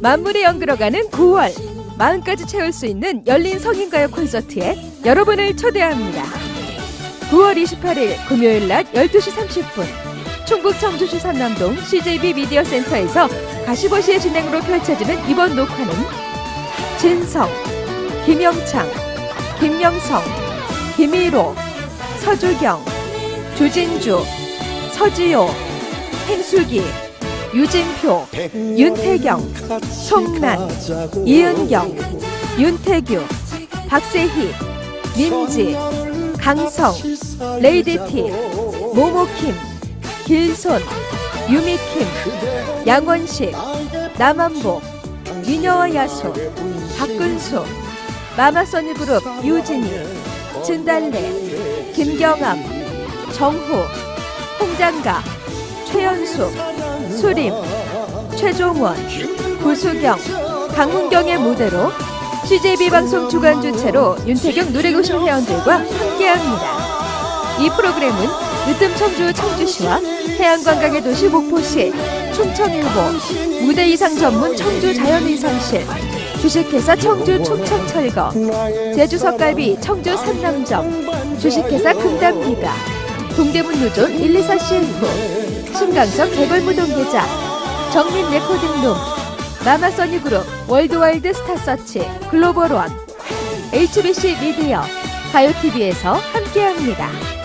만물이 연들어가는 9월 마음까지 채울 수 있는 열린 성인가요 콘서트에 여러분을 초대합니다. 9월 28일 금요일 낮 12시 30분 충북 청주시 산남동 CJB 미디어 센터에서 가시버시의 진행으로 펼쳐지는 이번 녹화는 진성, 김영창, 김영성, 김희로, 서주경, 조진주, 서지호, 행수기, 유진표, 윤태경, 송란, 이은경, 윤태규, 박세희, 민지, 강성, 레이디티, 모모킴, 길손, 유미킴, 양원식, 남한복, 미녀와 야수, 박근수, 마마써니그룹 유진이, 진달래, 김경암, 정호, 홍장가, 최연숙, 수림, 최종원, 구수경, 강문경의 무대로 CJB 방송 주간 주체로 윤태경 노래교실 회원들과 함께합니다. 이 프로그램은 으뜸 청주 청주시와 해양관광의 도시 목포시, 충청일보, 무대 의상 전문 청주 자연의상실, 주식회사 청주 촉청철거, 제주 석갈비 청주 산남점, 주식회사 금담기가, 동대문 유존 124 CF, 신강석 개걸무동 계좌, 정민 레코딩룸, 마마써니그룹 월드와일드 스타서치 글로벌원, HBC 미디어, 가요TV에서 함께합니다.